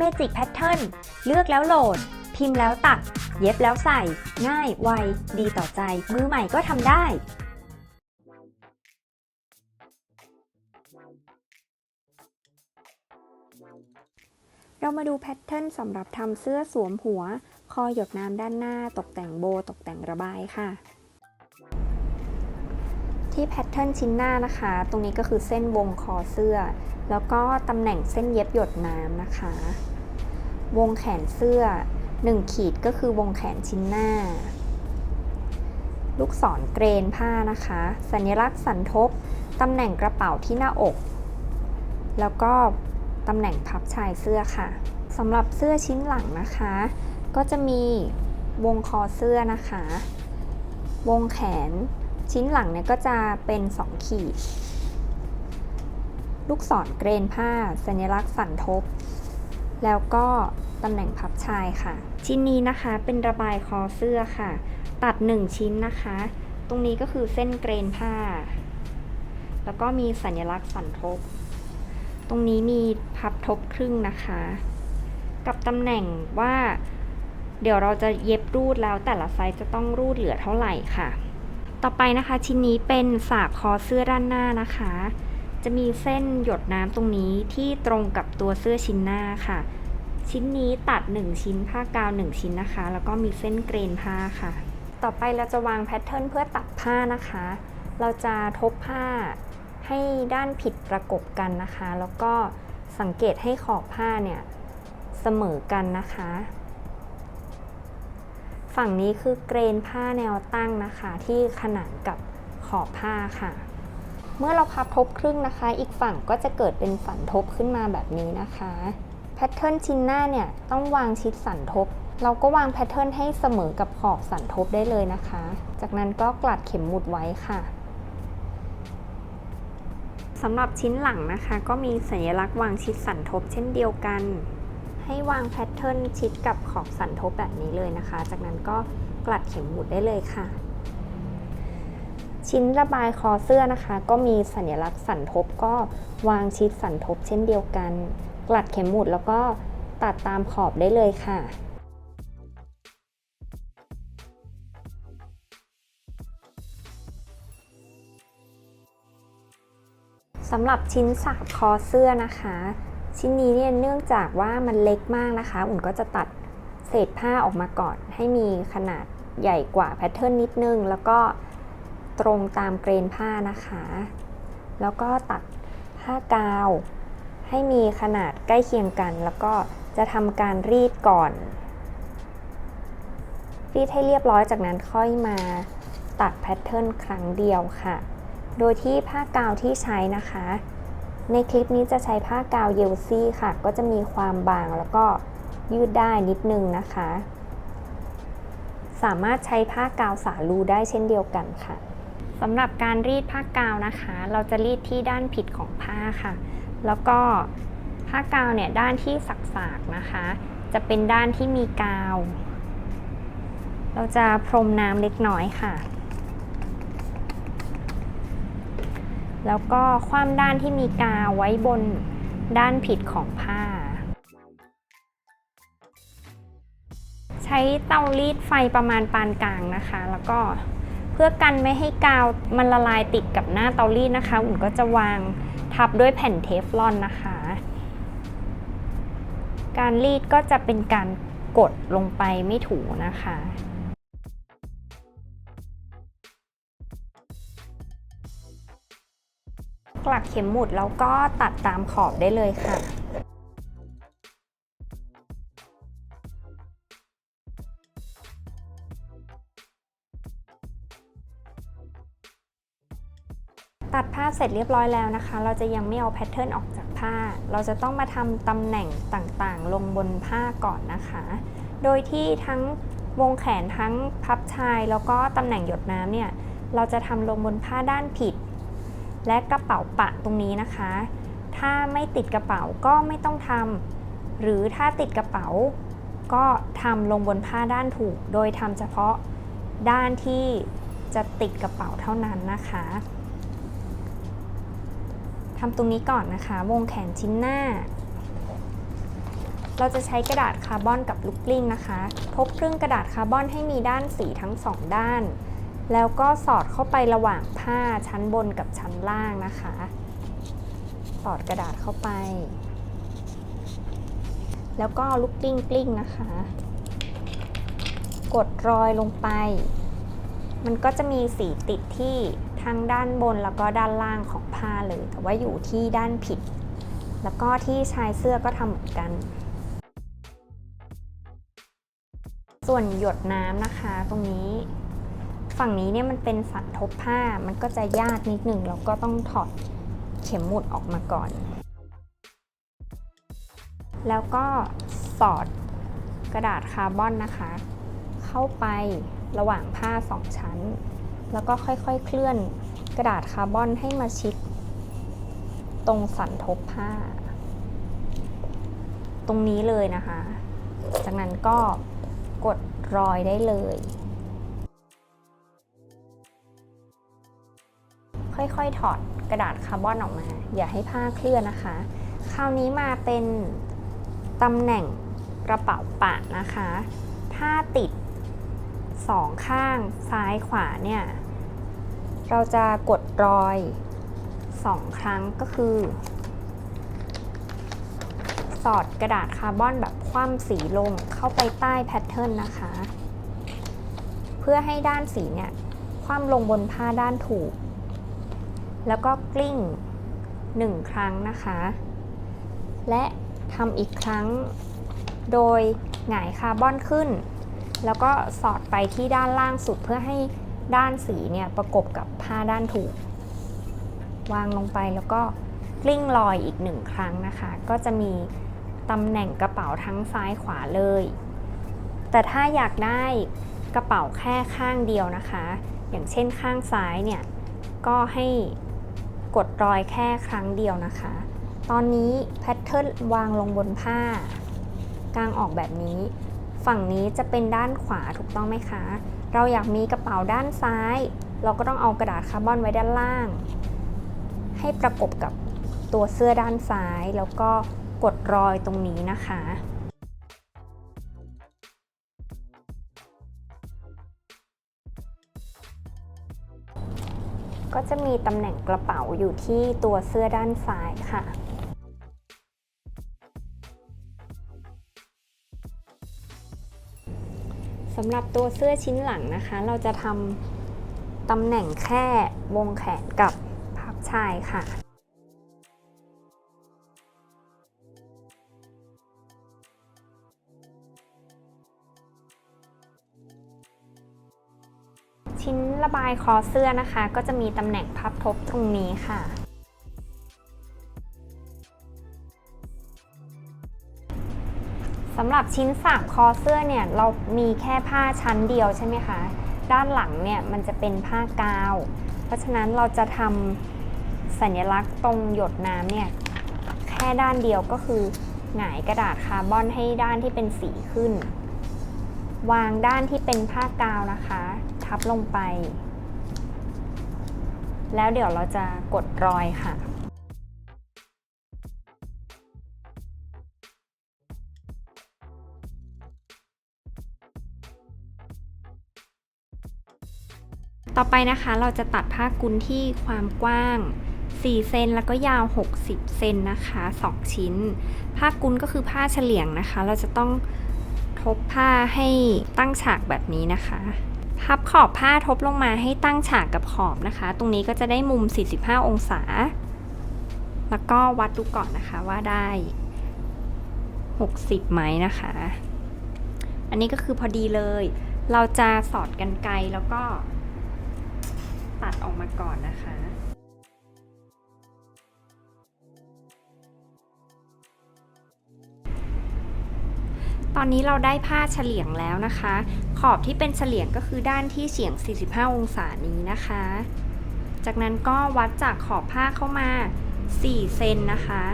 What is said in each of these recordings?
Magic Pattern เลือกแล้วโหลด พิมพ์แล้วตัด เย็บแล้วใส่ ง่าย ไว ดีต่อใจ มือใหม่ก็ทำได้เรามาดูแพทเทิร์นสำหรับทำเสื้อสวมหัว คอหยดน้ำด้านหน้า ตกแต่งโบ ตกแต่งระบายค่ะ ที่แพทเทิร์นชิ้นหน้านะคะ ตรงนี้ก็คือเส้นวงคอเสื้อ แล้วก็ตำแหน่งเส้นเย็บหยดน้ำนะคะ วงแขนเสื้อ 1 ขีดก็คือวงแขนชิ้นหน้า ลูกศรเกรนผ้านะคะ สัญลักษณ์สันทบ ตำแหน่งกระเป๋าที่หน้าอก แล้วก็ตำแหน่งพับชายเสื้อค่ะสำหรับเสื้อชิ้นหลังนะคะ ก็จะมีวงคอเสื้อนะคะ วงแขน ชิ้นหลังเนี่ยก็จะเป็น 2 ขีด ลูกศรเกรนผ้า สัญลักษณ์สันทบ แล้วก็ตำแหน่งพับชายค่ะ ชิ้นนี้นะคะเป็นระบายคอเสื้อค่ะ ตัด 1 ชิ้นนะคะ ตรงนี้ก็คือเส้นเกรนผ้า แล้วก็มีสัญลักษณ์สันทบ ตรงนี้มีพับทบครึ่งนะคะ กับตำแหน่งว่าเดี๋ยวเราจะเย็บรูดแล้วแต่ละไซส์จะต้องรูดเหลือเท่าไหร่ค่ะ ต่อไปนะคะ ชิ้นนี้เป็นสากคอเสื้อด้านหน้านะคะ จะมีเส้นหยดน้ำตรงนี้ที่ตรงกับตัวเสื้อชิ้นหน้าค่ะ ชิ้นนี้ตัด 1 ชิ้นผ้ากาว 1 ชิ้นนะคะ แล้วก็มีเส้นเกรนผ้าค่ะ ต่อไปเราจะวางแพทเทิร์นเพื่อตัดผ้านะคะ เราจะทบผ้าให้ด้านผิดประกบกันนะคะ แล้วก็สังเกตให้ขอบผ้าเนี่ยเสมอกันนะคะ ฝั่งนี้คือเกรนผ้าแนวตั้งนะคะ ที่ขนานกับขอบผ้าค่ะ เมื่อเราพับทบครึ่งนะคะ อีกฝั่งก็จะเกิดเป็นสันทบขึ้นมาแบบนี้นะคะแพทเทิร์นชิ้นหน้าเนี่ยต้องวางชิดสันทบ เราก็วางแพทเทิร์นให้เสมอกับขอบสันทบได้เลยนะคะ จากนั้นก็กลัดเข็มหมุดไว้ค่ะสำหรับชิ้นหลังนะคะ ก็มีสัญลักษณ์วางชิดสันทบเช่นเดียวกัน ให้วางแพทเทิร์นชิดกับขอบสันทบแบบนี้เลยนะคะ จากนั้นก็กลัดเข็มหมุดได้เลยค่ะ ชิ้นระบายคอเสื้อนะคะ ก็มีสัญลักษณ์สันทบก็วางชิดสันทบเช่นเดียวกัน กลัดเข็มหมุดแล้วก็ตัดตามขอบได้เลยค่ะสำหรับชิ้นสากคอเสื้อนะคะ ชิ้นนี้เนี่ยเนื่องจากว่ามันเล็กมากนะคะ อุ่นก็จะตัดเศษผ้าออกมาก่อน ให้มีขนาดใหญ่กว่าแพทเทิร์นนิดนึง แล้วก็ตรงตามเกรนผ้านะคะ แล้วก็ตัดผ้ากาว ให้มีขนาดใกล้เคียงกัน แล้วก็จะทำการรีดก่อน รีดให้เรียบร้อยจากนั้นค่อยมาตัดแพทเทิร์นครั้งเดียวค่ะ โดยที่ผ้ากาวที่ใช้นะคะ ในคลิปนี้จะใช้ผ้ากาวเยลซี่ค่ะ ก็จะมีความบางแล้วก็ยืดได้นิดนึงนะคะ สามารถใช้ผ้ากาวสาลูได้เช่นเดียวกันค่ะสำหรับการรีดผ้ากาวนะคะ เราจะรีดที่ด้านผิดของผ้าค่ะ แล้วก็ผ้ากาวเนี่ยด้านที่สักๆนะคะ จะเป็นด้านที่มีกาว เราจะพรมน้ำเล็กน้อยค่ะ แล้วก็คว่ำด้านที่มีกาไว้บนด้านผิดของผ้า ใช้เตารีดไฟประมาณปานกลางนะคะ แล้วก็เพื่อกันไม่ให้กาวมันละลายติดกับหน้าเตารีดนะคะอุ่นก็จะวางทับด้วยแผ่นเทฟลอนนะคะ การรีดก็จะเป็นการกดลงไปไม่ถูนะคะ กลักเข็มหมุดแล้วก็ตัดตามขอบได้เลยค่ะตัดผ้าเสร็จเรียบร้อยแล้วนะคะ เราจะยังไม่เอาแพทเทิร์นออกจากผ้า เราจะต้องมาทำตำแหน่งต่างๆ ลงบนผ้าก่อนนะคะ โดยที่ทั้งวงแขนทั้งพับชาย แล้วก็ตำแหน่งหยดน้ำเนี่ย เราจะทำลงบนผ้าด้านผิด และกระเป๋าปะตรงนี้นะคะ ถ้าไม่ติดกระเป๋าก็ไม่ต้องทำหรือถ้าติดกระเป๋า ก็ทำลงบนผ้าด้านถูก โดยทำเฉพาะด้านที่จะติดกระเป๋าเท่านั้นนะคะทำตรงนี้ก่อนนะคะ วงแขนชิ้นหน้า เราจะใช้กระดาษคาร์บอนกับลูกกลิ้งนะคะ ทบครึ่งกระดาษคาร์บอนให้มีด้านสีทั้งสองด้าน แล้วก็สอดเข้าไประหว่างผ้าชั้นบนกับชั้นล่างนะคะ สอดกระดาษเข้าไป แล้วก็ลูกกลิ้งกลิ้งนะคะ กดรอยลงไป มันก็จะมีสีติดที่ทั้งด้านบนแล้วก็ด้านล่างของผ้าเลย แต่ว่าอยู่ที่ด้านผิด แล้วก็ที่ชายเสื้อก็ทำเหมือนกันส่วนหยดน้ำนะคะตรงนี้ ฝั่งนี้เนี่ยมันเป็นสันทบผ้ามันก็จะยากนิดหนึ่งเราก็ต้องถอดเข็มหมุดออกมาก่อน แล้วก็สอดกระดาษคาร์บอนนะคะ เข้าไประหว่างผ้าสองชั้น แล้วก็ค่อยๆเคลื่อนกระดาษคาร์บอนให้มาชิด ตรงสันทบผ้า ตรงนี้เลยนะคะ จากนั้นก็กดรอยได้เลย ค่อยๆ ถอดกระดาษคาร์บอนออกมา อย่าให้ผ้าเคลื่อนนะคะ คราวนี้มาเป็นตำแหน่งกระเป๋าปะนะคะ ถ้าติดสองข้างซ้ายขวาเนี่ย เราจะกดรอยสองครั้งก็คือ สอดกระดาษคาร์บอนแบบคว่ำสีลงเข้าไปใต้แพทเทิร์นนะคะ เพื่อให้ด้านสีเนี่ยคว่ำลงบนผ้าด้านถูก แล้วก็กลิ้งหนึ่งครั้งนะคะ และทำอีกครั้งโดยหงายคาร์บอนขึ้น แล้วก็สอดไปที่ด้านล่างสุดเพื่อให้ด้านสีเนี่ยประกบกับผ้าด้านถูก วางลงไปแล้วก็กลิ้งลอยอีกหนึ่งครั้งนะคะ ก็จะมีตำแหน่งกระเป๋าทั้งซ้ายขวาเลย แต่ถ้าอยากได้กระเป๋าแค่ข้างเดียวนะคะ อย่างเช่นข้างซ้ายเนี่ยก็ให้ กดรอยแค่ครั้งเดียวนะคะ ตอนนี้แพทเทิร์นวางลงบนผ้ากางออกแบบนี้ ฝั่งนี้จะเป็นด้านขวาถูกต้องไหมคะ เราอยากมีกระเป๋าด้านซ้าย เราก็ต้องเอากระดาษคาร์บอนไว้ด้านล่าง ให้ประกบกับตัวเสื้อด้านซ้าย แล้วก็กดรอยตรงนี้นะคะ จะมีตำแหน่งกระเป๋าอยู่ที่ตัวเสื้อด้านซ้ายค่ะสำหรับตัวเสื้อชิ้นหลังนะคะ เราจะทำตำแหน่งแค่วงแขนกับพับชายค่ะ ชิ้นระบายคอเสื้อนะคะ ก็จะมีตำแหน่งพับทบตรงนี้ค่ะ สำหรับชิ้น 3 คอเสื้อเนี่ย เรามีแค่ผ้าชั้นเดียวใช่ไหมคะ ด้านหลังเนี่ยมันจะเป็นผ้ากาว เพราะฉะนั้นเราจะทำสัญลักษณ์ตรงหยดน้ำเนี่ยแค่ด้านเดียวก็คือหงายกระดาษคาร์บอนให้ด้านที่เป็นสีขึ้น วางด้านที่เป็นผ้ากาวนะคะ ทับลงไป แล้วเดี๋ยวเราจะกดรอยค่ะ ต่อไปนะคะเราจะตัดผ้ากุนที่ความกว้าง4เซนแล้วก็ยาว 60 เซนนะคะ 2 ชิ้น ผ้ากุนก็คือผ้าเฉลียงนะคะ เราจะต้องทบผ้าให้ตั้งฉากแบบนี้นะคะ พับขอบผ้าทบลงมาให้ตั้งฉากกับขอบนะคะ ตรงนี้ก็จะได้มุม 45 องศา แล้วก็วัดดูก่อนนะคะว่าได้ 60ไหมนะคะ อันนี้ก็คือพอดีเลย เราจะสอดกันไกลแล้วก็ ตัดออกมาก่อนนะคะตอนนี้เราได้ผ้าเฉลียงแล้วนะคะ อบที่เป็นเฉลียงก็คือด้านที่เฉียง 45 องศานี้นะคะ จากนั้นก็วัดจากขอบผ้าเข้ามา 4 เซนนะคะ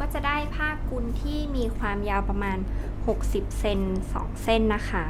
ก็จะได้ผ้ากุนที่มีความยาวประมาณ 60 เซน2 เส้นนะคะ